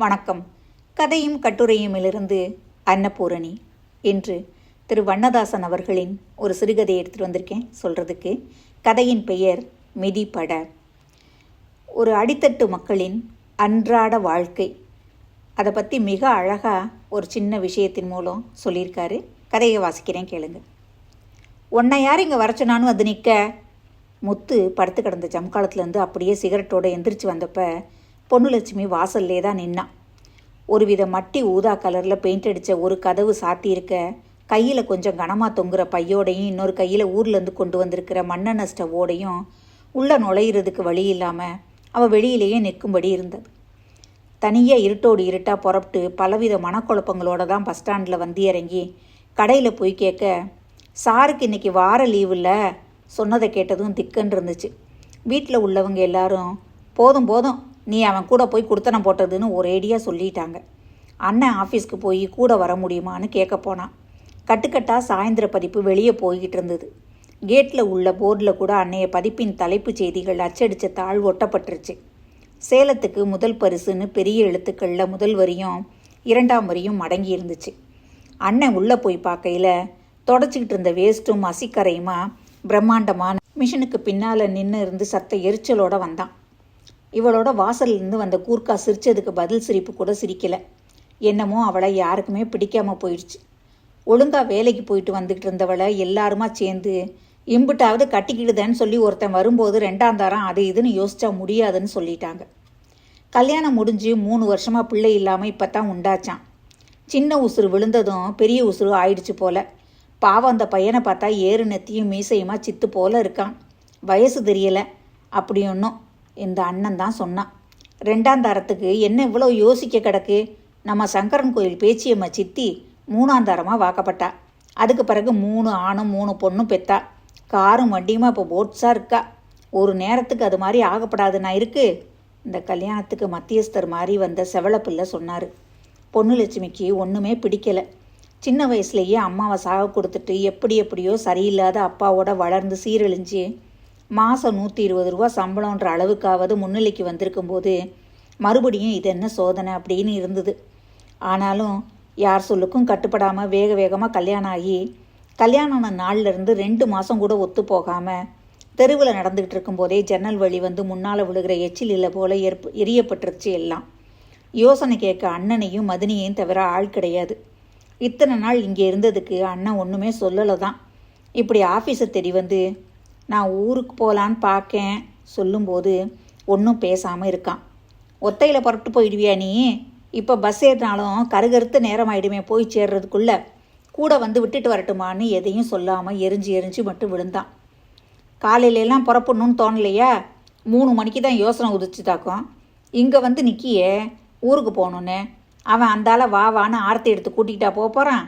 வணக்கம். கதையும் கட்டுரையுமிலிருந்து அன்னபூரணி என்று திரு வண்ணதாசன் அவர்களின் ஒரு சிறுகதை எடுத்துகிட்டு வந்திருக்கேன் சொல்கிறதுக்கு கதையின் பெயர் மிதிப்பட ஒரு அடித்தட்டு மக்களின் அன்றாட வாழ்க்கை. அதை பற்றி மிக அழகாக ஒரு சின்ன விஷயத்தின் மூலம் சொல்லியிருக்காரு. கதையை வாசிக்கிறேன் கேளுங்க. உன்னை யார் இங்கே வர சொன்னான்னு வந்து நிற்க முத்து படுத்து கிடந்த ஜம்காலத்துலேருந்து அப்படியே சிகரெட்டோட எந்திரிச்சு வந்தப்போ பொன்னுலட்சுமி வாசல்லே தான் நின்னான் ஒருவித மட்டி ஊதா கலரில் பெயிண்ட் அடித்த ஒரு கதவு சாத்தியிருக்க கையில் கொஞ்சம் கனமாக தொங்குற பையோடையும் இன்னொரு கையில் ஊர்லேருந்து கொண்டு வந்திருக்கிற மண்ணெண்ணெய் ஸ்டவோடையும் உள்ளே நுழையிறதுக்கு வழி இல்லாமல் அவள் வெளியிலேயே நிற்கும்படி இருந்தது. தனியாக இருட்டோடு இருட்டாக புறப்பட்டு பலவித மனக்குழப்பங்களோட தான் பஸ் ஸ்டாண்டில் வந்து இறங்கி கடையில் போய் கேட்க சாருக்கு இன்னைக்கு வார லீவில் சொன்னதை கேட்டதும் திக்குன்னு இருந்துச்சு. வீட்டில் உள்ளவங்க எல்லாரும் போதும் போதும் நீ அவன் கூட போய் கொடுத்தனம் போட்டதுன்னு ஒரேடியாக சொல்லிட்டாங்க. அண்ணன் ஆஃபீஸ்க்கு போய் கூட வர முடியுமான்னு கேட்க போனான் கட்டுக்கட்டாக சாயந்தர பதிப்பு வெளியே போய்கிட்டு இருந்தது. கேட்டில் உள்ள போர்டில் கூட அன்னைய பதிப்பின் தலைப்புச் செய்திகள் அச்சடித்த தாழ் ஒட்டப்பட்டுருச்சு. சேலத்துக்கு முதல் பரிசுன்னு பெரிய எழுத்துக்களில் முதல் வரியும் இரண்டாம் வரியும் மடங்கி இருந்துச்சு. அண்ணன் உள்ளே போய் பார்க்கையில் தொடச்சிக்கிட்டு இருந்த வேஸ்ட்டும் அசிக்கரையுமா பிரம்மாண்டமான மிஷினுக்கு பின்னால் நின்று இருந்து சத்த எரிச்சலோடு வந்தான். இவளோட வாசல்லேருந்து வந்த கூர்க்கா சிரித்ததுக்கு பதில் சிரிப்பு கூட சிரிக்கலை. என்னமோ அவளை யாருக்குமே பிடிக்காம போயிடுச்சு. ஒழுங்காக வேலைக்கு போயிட்டு வந்துக்கிட்டு இருந்தவளை எல்லாருமா சேர்ந்து இம்புட்டாவது கட்டிக்கிடுதேன்னு சொல்லி ஒருத்தன் வரும்போது ரெண்டாம் தாரம் அது இதுன்னு யோசிச்சா முடியாதுன்னு சொல்லிட்டாங்க. கல்யாணம் முடிஞ்சு மூணு வருஷமாக பிள்ளை இல்லாமல் இப்போ தான் உண்டாச்சான் சின்ன உசுறு விழுந்ததும் பெரிய உசுறு ஆயிடுச்சு போல. பாவம் அந்த பையனை பார்த்தா ஏறு நெத்தியும் மீசையுமா சித்து போல இருக்கான். வயசு தெரியலை. அப்படி ஒன்றும் இந்த அண்ணன் தான் சொன்னான். ரெண்டாம் தாரத்துக்கு என்ன இவ்வளோ யோசிக்க கிடக்கு? நம்ம சங்கரன் கோயில் பேச்சியம்மா சித்தி மூணாந்தாரமாக வாக்கப்பட்டா. அதுக்கு பிறகு மூணு ஆணும் மூணு பொண்ணும் பெத்தா. காரும் வண்டியுமா இப்போ போட்ஸாக இருக்கா? ஒரு நேரத்துக்கு அது மாதிரி ஆகப்படாதுன்னா இருக்கு. இந்த கல்யாணத்துக்கு மத்தியஸ்தர் மாதிரி வந்த செவளப்பிள்ளை சொன்னார். பொண்ணுலட்சுமிக்கு ஒன்றுமே பிடிக்கலை. சின்ன வயசுலேயே அம்மாவை சாக கொடுத்துட்டு எப்படி எப்படியோ சரியில்லாத அப்பாவோட வளர்ந்து சீரழிஞ்சு மாதம் நூற்றி இருபது ரூபா சம்பளம்ன்ற அளவுக்காவது முன்னிலைக்கு வந்திருக்கும்போது மறுபடியும் இது என்ன சோதனை அப்படின்னு இருந்தது. ஆனாலும் யார் சொல்லுக்கும் கட்டுப்படாமல் வேக வேகமாக கல்யாணம் ஆகி கல்யாணம் ஆன நாள்லேருந்து ரெண்டு மாதம் கூட ஒத்து போகாமல் தெருவில் நடந்துக்கிட்டு இருக்கும்போதே ஜன்னல் வழி வந்து முன்னால் விழுகிற எச்சில் இல்லை போல ஏற்ப எரியப்பட்டுருச்சு எல்லாம். யோசனை கேட்க அண்ணனையும் மதினியையும் தவிர ஆள் கிடையாது. இத்தனை நாள் இங்கே இருந்ததுக்கு அண்ணன் ஒன்றுமே சொல்லலை தான் இப்படி ஆஃபீஸை தெரி வந்து நான் ஊருக்கு போகலான்னு பார்க்கேன் சொல்லும்போது ஒன்றும் பேசாமல் இருக்கான். ஒத்தையில் புறப்பட்டு போயிடுவியா நீ? இப்போ பஸ் ஏறினாலும் கருகருத்து நேரம் ஆயிடுமே போய் சேர்றதுக்குள்ள. கூட வந்து விட்டுட்டு வரட்டுமான்னு எதையும் சொல்லாமல் எரிஞ்சு எரிஞ்சு மட்டும் விழுந்தான். காலையிலலாம் புறப்படணும்னு தோணலையா? மூணு மணிக்கு தான் யோசனை உதிச்சுதாக்கும் இங்கே வந்து நிற்கியே ஊருக்கு போகணுன்னு அவன் அந்தால வா வான்னு ஆர்த்தி எடுத்து கூட்டிகிட்டா போக போகிறான்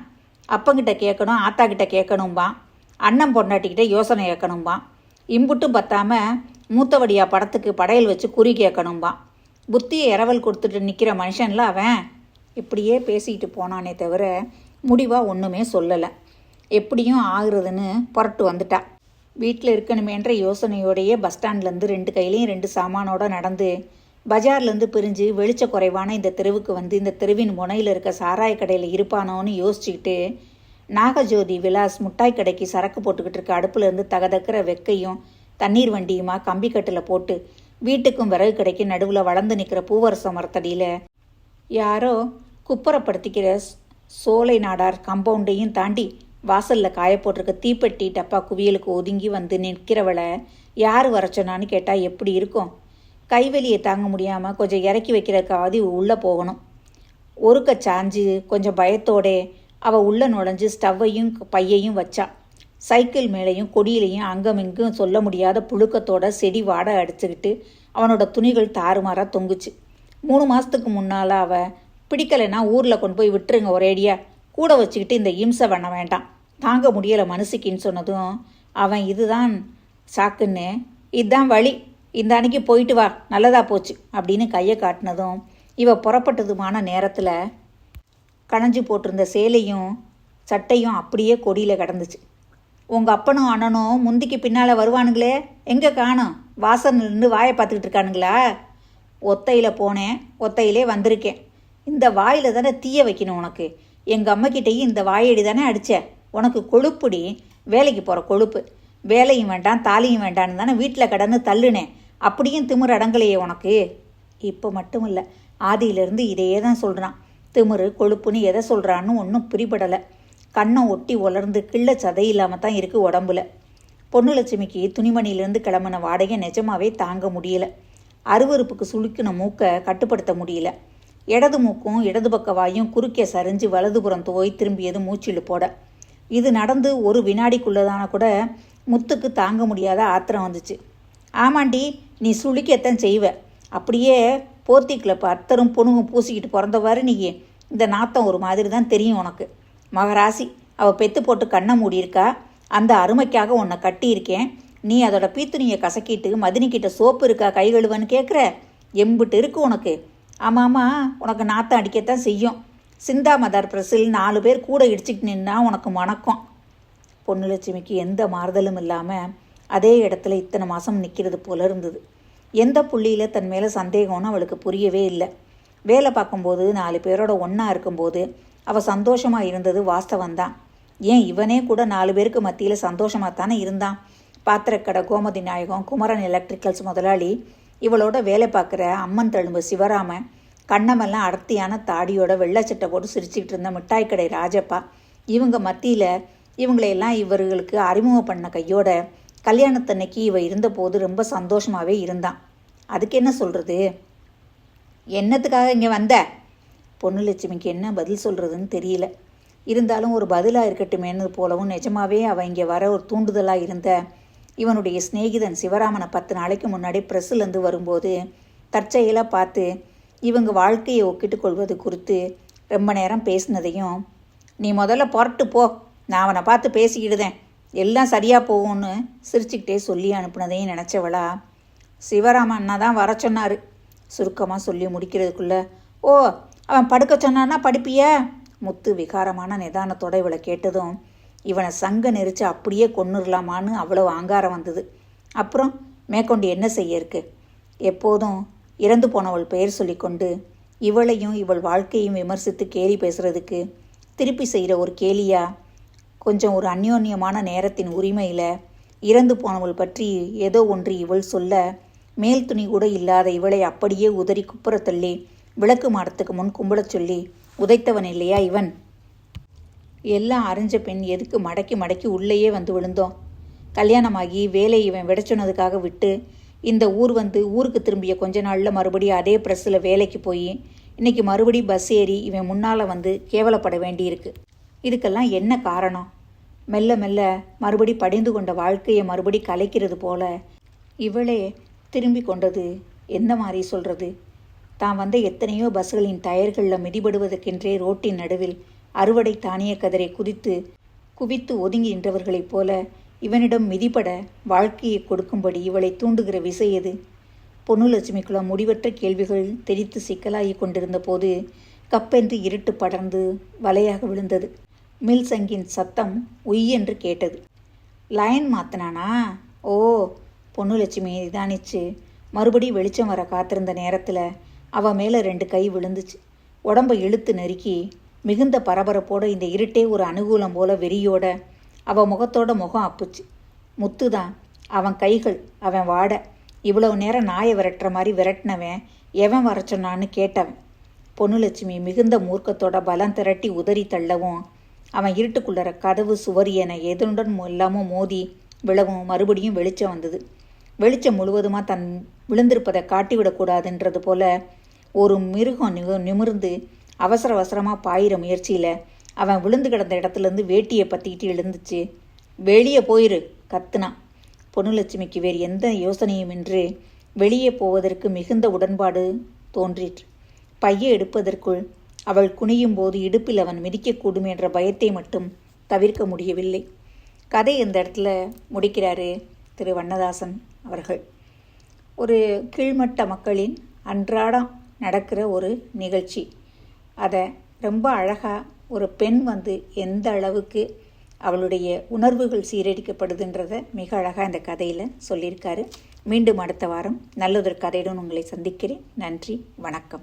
அப்பங்கிட்ட கேட்கணும் ஆத்தா கிட்ட கேட்கணும்பான். அண்ணன் பொண்டாட்டிக்கிட்ட யோசனை கேட்கணும்பான். இம்புட்டும் பத்தாம மூத்தவடியா படத்துக்கு படையல் வச்சு குறி கேட்கணும்பான் புத்தியை இரவல் கொடுத்துட்டு நிற்கிற மனுஷன்ல அவன். இப்படியே பேசிக்கிட்டு போனானே தவிர முடிவாக ஒன்றுமே சொல்லலை. எப்படியும் ஆகுறதுன்னு புரட்டு வந்துட்டா. வீட்டில் இருக்கணுமேன்ற யோசனையோடையே பஸ் ஸ்டாண்ட்லேருந்து ரெண்டு கையிலையும் ரெண்டு சாமானோட நடந்து பஜார்லேருந்து பிரிஞ்சு வெளிச்ச குறைவான இந்த தெருவுக்கு வந்து இந்த தெருவின் முனையில் இருக்க சாராய கடையில் இருப்பானோன்னு யோசிச்சுக்கிட்டு நாகஜோதி விலாஸ் முட்டாய் கடைக்கு சரக்கு போட்டுக்கிட்டு இருக்க அடுப்புலேருந்து தகதக்கிற வெக்கையும் தண்ணீர் வண்டியுமா கம்பிக்கட்டில் போட்டு வீட்டுக்கும் விறகு கடைக்கு நடுவில் வளர்ந்து நிற்கிற பூவரச மரத்தடியில். யாரோ குப்புறப்படுத்திக்கிற சோலை நாடார் கம்பவுண்டையும் தாண்டி வாசலில் காய போட்டிருக்க தீப்பெட்டி டப்பா குவியலுக்கு ஒதுங்கி வந்து நிற்கிறவளை யார் வர சொன்னான்னு கேட்டால் எப்படி இருக்கும்? கைவலியை தாங்க முடியாமல் கொஞ்சம் இறக்கி வைக்கிறக்காவது உள்ளே போகணும். ஒருக்க சாஞ்சு கொஞ்சம் பயத்தோடே அவள் உள்ளே நுழைஞ்சு ஸ்டவ்வையும் பையையும் வச்சா. சைக்கிள் மேலேயும் கொடியிலையும் அங்கமிங்கும் சொல்ல முடியாத புழுக்கத்தோட செடி வாடை அடிச்சுக்கிட்டு அவனோட துணிகள் தாறுமாறாக தொங்குச்சு. மூணு மாதத்துக்கு முன்னால் அவள் பிடிக்கலைன்னா ஊரில் கொண்டு போய் விட்டுருங்க ஒரேடியா. கூட வச்சுக்கிட்டு இந்த இம்சை பண்ண வேண்டாம். தாங்க முடியலை மனசுக்குன்னு சொன்னதும் அவன் இதுதான் சாக்குன்னு. இதுதான் வழி. இந்த அன்னைக்கு போயிட்டு வா. நல்லதாக போச்சு. அப்படின்னு கையை காட்டினதும் இவ புறப்பட்டதுமான நேரத்தில் கணஞ்சு போட்டிருந்த சேலையும் சட்டையும் அப்படியே கொடியில் கிடந்துச்சு. உங்கள் அப்பனும் அண்ணனும் முந்திக்கு பின்னால் வருவானுங்களே எங்கே காணோம்? வாசல் நின்று வாயை பார்த்துக்கிட்டு இருக்கானுங்களா? ஒத்தையில் போனேன் ஒத்தையிலே வந்திருக்கேன். இந்த வாயில் தானே தீய வைக்கணும் உனக்கு? எங்கள் அம்மாக்கிட்டேயும் இந்த வாயடி தானே அடித்தேன் உனக்கு கொழுப்புடி வேலைக்கு போகிற கொழுப்பு. வேலையும் வேண்டாம் தாலியும் வேண்டான்னு தானே வீட்டில் கடந்து தள்ளுனேன். அப்படியும் திமிரு அடங்கலையே உனக்கு? இப்போ மட்டும் இல்லை ஆதியிலேருந்து இதையே தான் சொல்கிறான் திமிரு கொழுப்புன்னு எதை சொல்கிறான்னு ஒன்றும் பிரிபடலை. கண்ணை ஒட்டி உலர்ந்து கிள்ள சதை இல்லாமல் தான் இருக்குது உடம்புல. பொன்னுலட்சுமிக்கு துணிமணியிலேருந்து கிளம்பின வாடகை நிஜமாவே தாங்க முடியல. அருவருப்புக்கு சுளுக்கின மூக்கை கட்டுப்படுத்த முடியல. இடது மூக்கும் இடது பக்க வாயும் குறுக்கே சரிஞ்சு வலதுபுறம் தோய் திரும்பியது மூச்சில் போட. இது நடந்து ஒரு வினாடிக்குள்ளதான கூட முத்துக்கு தாங்க முடியாத ஆத்திரம் வந்துச்சு. ஆமாண்டி நீ சுளுக்கத்தான் செய்வ. அப்படியே போர்த்திக்கில் இப்போ அத்தரும் பொண்ணுங்க பூசிக்கிட்டு பிறந்தவாறு நீ இந்த நாத்தம் ஒரு மாதிரி தான் தெரியும் உனக்கு. மகராசி அவள் பெத்து போட்டு கண்ணை மூடியிருக்கா. அந்த அருமைக்காக உன்னை கட்டியிருக்கேன். நீ அதோட பீத்துணியை கசக்கிட்டு மதினிக்கிட்ட சோப்பு இருக்கா கை கழுவன்னு கேட்குற? எம்பிட்டு இருக்கு உனக்கு. ஆமாம்மா உனக்கு நாத்தம் அடிக்கத்தான் செய்யும். சிந்தா மதார் பிரஸில் நாலு பேர் கூட இடிச்சிட்டு நின்னா உனக்கு மணக்கம். பொன்னுலட்சுமிக்கு எந்த மாறுதலும் இல்லாமல் அதே இடத்துல இத்தனை மாதம் நிற்கிறது போல இருந்தது. எந்த புள்ளியில் தன் மேலே சந்தேகம்னு அவளுக்கு புரியவே இல்லை. வேலை பார்க்கும்போது நாலு பேரோட ஒன்றா இருக்கும்போது அவள் சந்தோஷமாக இருந்தது வாஸ்தவந்தான் ஏன் இவனே கூட நாலு பேருக்கு மத்தியில் சந்தோஷமாக தானே இருந்தான்? பாத்திரக்கடை கோமதி நாயகம் குமரன் எலக்ட்ரிக்கல்ஸ் முதலாளி இவளோட வேலை பார்க்குற அம்மன் தழும்பு சிவராம கண்ணமெல்லாம் அடர்த்தியான தாடியோட வெள்ளச்சட்டை போட்டு சிரிச்சுக்கிட்டு இருந்த மிட்டாய் கடை ராஜப்பா இவங்க மத்தியில் இவங்களையெல்லாம் இவர்களுக்கு அறிமுகம் பண்ண கையோட கல்யாணத்தன்னைக்கு இவ இருந்தபோது ரொம்ப சந்தோஷமாகவே இருந்தான். அதுக்கு என்ன சொல்கிறது என்னத்துக்காக இங்கே வந்த? பொன்னுலட்சுமிக்கு என்ன பதில் சொல்கிறதுன்னு தெரியல. இருந்தாலும் ஒரு பதிலாக இருக்கட்டுமேனது போலவும் நிஜமாவே அவள் இங்கே வர ஒரு தூண்டுதலாக இருந்த இவனுடைய சிநேகிதன் சிவராமனை பத்து நாளைக்கு முன்னாடி ப்ரெஸ்ஸுலேருந்து வரும்போது தற்செயலாக பார்த்து இவங்க வாழ்க்கையை ஒக்கிட்டு கொள்வது குறித்து ரொம்ப நேரம் பேசினதையும் நீ முதல்ல புறட்டு போ. நான் அவனை பார்த்து பேசிக்கிடுதேன். எல்லாம் சரியாக போகும்னு சிரிச்சுக்கிட்டே சொல்லி அனுப்புனதையும் நினச்சவளா சிவராம அண்ணா தான் வர சொன்னார். சுருக்கமாக சொல்லி முடிக்கிறதுக்குள்ளே ஓ அவன் படுக்க சொன்னான்னா படிப்பிய? முத்து விகாரமான நிதானத்தோட இவளை கேட்டதும் இவனை சங்க நெரிச்சு அப்படியே கொன்னுடலாமான்னு அவ்வளோ ஆங்காரம் வந்தது. அப்புறம் மேற்கொண்டு என்ன செய்ய இருக்கு? எப்போதும் இறந்து போனவள் பெயர் சொல்லிக்கொண்டு இவளையும் இவள் வாழ்க்கையும் விமர்சித்து கேலி பேசுறதுக்கு திருப்பி செய்கிற ஒரு கேலியா கொஞ்சம் ஒரு அந்யோன்யமான நேரத்தின் உரிமையில் இறந்து போனவள் பற்றி ஏதோ ஒன்று இவள் சொல்ல மேல் துணி கூட இல்லாத இவளை அப்படியே உதறி குப்புற தள்ளி விளக்கு மாடத்துக்கு முன் கும்பிடச் சொல்லி உதைத்தவன் இல்லையா இவன்? எல்லாம் அறிஞ்ச பெண் எதுக்கு மடக்கி மடக்கி உள்ளேயே வந்து விழுந்தோம் கல்யாணமாகி வேலையை இவன் விட சொன்னதுக்காக விட்டு இந்த ஊர் வந்து ஊருக்கு திரும்பிய கொஞ்ச நாளில் மறுபடியும் அதே ப்ரெஸ்ஸில் வேலைக்கு போய் இன்னைக்கு மறுபடியும் பஸ் ஏறி இவன் முன்னால் வந்து கேவலப்பட வேண்டியிருக்கு. இதுக்கெல்லாம் என்ன காரணம்? மெல்ல மெல்ல மறுபடி படிந்து கொண்ட வாழ்க்கையை மறுபடி கலைக்கிறது போல இவளே திரும்பி கொண்டது எந்த மாதிரி சொல்கிறது தான் வந்த எத்தனையோ பஸ்களின் டயர்களில் மிதிபடுவதற்கென்றே ரோட்டின் நடுவில் அறுவடை தானிய கதிரை குதித்து குவித்து ஒதுங்கி நின்றவர்களைப் போல இவனிடம் மிதிப்பட வாழ்க்கையை கொடுக்கும்படி இவளை தூண்டுகிற விசை எது? பொன்னுலட்சுமிக்குள்ள முடிவற்ற கேள்விகள் தெரித்து சிக்கலாகி கொண்டிருந்த போது கப்பென்று இருட்டு படர்ந்து வலையாக விழுந்தது. மில் சங்கின் சத்தம் உய்யென்று கேட்டது. லயன் மாத்தினானா? ஓ பொன்னுலட்சுமி நிதானிச்சு மறுபடி வெளிச்சம் வர காத்திருந்த நேரத்தில் அவ மேலே ரெண்டு கை விழுந்துச்சு. உடம்பை இழுத்து நெருக்கி மிகுந்த பரபரப்போட இந்த இருட்டே ஒரு அனுகூலம் போல வெறியோட அவ முகத்தோட முகம் அப்புச்சு. முத்துதான் அவன் கைகள் அவன் வாட. இவ்வளவு நேரம் நாயை விரட்டுற மாதிரி விரட்டினவன் எவன் வர சொன்னான்னு கேட்டவன். பொன்னுலட்சுமி மிகுந்த மூர்க்கத்தோட பலம் திரட்டி உதறி தள்ளவும் அவன் இருட்டுக்குள்ளற கதவு சுவர் என எதனுடன் எல்லாமும் மோதி விழவும் மறுபடியும் வெளிச்சம் வந்தது. வெளிச்சம் முழுவதுமாக தன் விழுந்திருப்பதை காட்டிவிடக்கூடாதுன்றது போல ஒரு மிருகம் நிம நிமிர்ந்து அவசர அவசரமாக பாயிற முயற்சியில் அவன் விழுந்து கிடந்த இடத்துலேருந்து வேட்டியை பற்றிக்கிட்டு எழுந்துச்சு. வெளியே போயிரு கத்துனான் பொன்னுலட்சுமிக்கு வேறு எந்த யோசனையும் இன்று வெளியே போவதற்கு மிகுந்த உடன்பாடு தோன்றிற்று. பையை எடுப்பதற்குள் அவள் குனியும் போது இடுப்பில் அவன் மிதிக்கக்கூடும் என்ற பயத்தை மட்டும் தவிர்க்க முடியவில்லை. கதை இந்த இடத்துல முடிக்கிறாரு திரு. வண்ணதாசன் அவர்கள். ஒரு கீழ்மட்ட மக்களின் அன்றாடம் நடக்கிற ஒரு நிகழ்ச்சி. அதை ரொம்ப அழகாக ஒரு பெண் வந்து எந்த அளவுக்கு அவளுடைய உணர்வுகள் சீரடிக்கப்படுதுன்றதை மிக அழகாக இந்த கதையில் சொல்லியிருக்காரு. மீண்டும் அடுத்த வாரம் நல்லதொரு கதையுடன் உங்களை சந்திக்கிறேன். நன்றி வணக்கம்.